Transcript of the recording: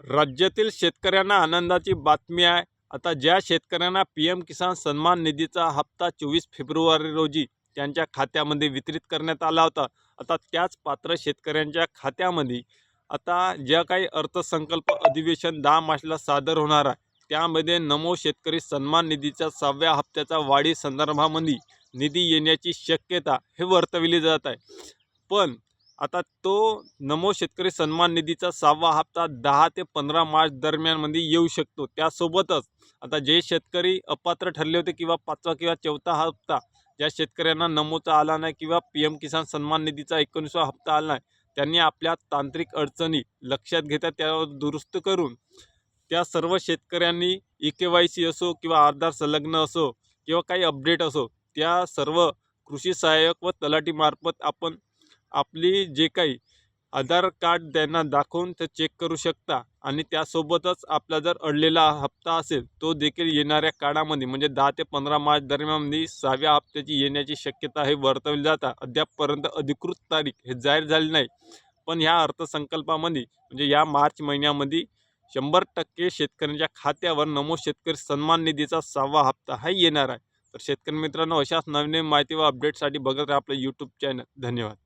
राज्यातील शेतकऱ्यांना आनंदाची बातमी आहे. आता ज्या शेतकऱ्यांना पी एम किसान सन्मान निधीचा हप्ता चोवीस फेब्रुवारी रोजी त्यांच्या खात्यामध्ये वितरित करण्यात आला होता. आता त्याच पात्र शेतकऱ्यांच्या खात्यामध्ये आता ज्या काही अर्थसंकल्प अधिवेशन दहा मार्चला सादर होणार आहे त्यामध्ये नमो शेतकरी सन्मान निधीच्या सहाव्या हप्त्याचा वाढी संदर्भामध्ये निधी येण्याची शक्यता हे वर्तविली जात आहे. पण आता तो नमो शेतकरी सन्मान निधीचा सहावा हप्ता दहा ते पंधरा मार्च दरम्यानमध्ये येऊ शकतो. त्यासोबतच आता जे शेतकरी अपात्र ठरले होते किंवा पाचवा किंवा चौथा हप्ता ज्या शेतकऱ्यांना नमोचा आला नाही किंवा पी एम किसान सन्मान निधीचा एकोणीसवा हप्ता आला नाही त्यांनी आपल्या तांत्रिक अडचणी लक्षात घेता त्यावर दुरुस्त करून त्या सर्व शेतकऱ्यांनी ई के वाय सी असो किंवा आधार संलग्न असो किंवा काही अपडेट असो त्या सर्व कृषी सहाय्यक व तलाटीमार्फत आपण आपली जे काही आधार कार्ड त्यांना दाखवून ते चेक करू शकता आणि त्यासोबतच आपला जर अडलेला हप्ता असेल तो देखील येणाऱ्या काळामध्ये म्हणजे दहा ते पंधरा मार्च दरम्यानमध्ये सहाव्या हप्त्याची येण्याची शक्यता हे वर्तवली जाता. अद्यापपर्यंत अधिकृत तारीख हे जाहीर झाली नाही. पण ह्या अर्थसंकल्पामध्ये म्हणजे या मार्च महिन्यामध्ये शंभर टक्के शेतकऱ्यांच्या खात्यावर नमो शेतकरी सन्मान निधीचा सहावा हप्ता हा येणार आहे. तर शेतकरी मित्रांनो अशाच नवीन नवीन माहिती व अपडेटसाठी बघत राहा आपलं यूट्यूब चॅनल धन्यवाद.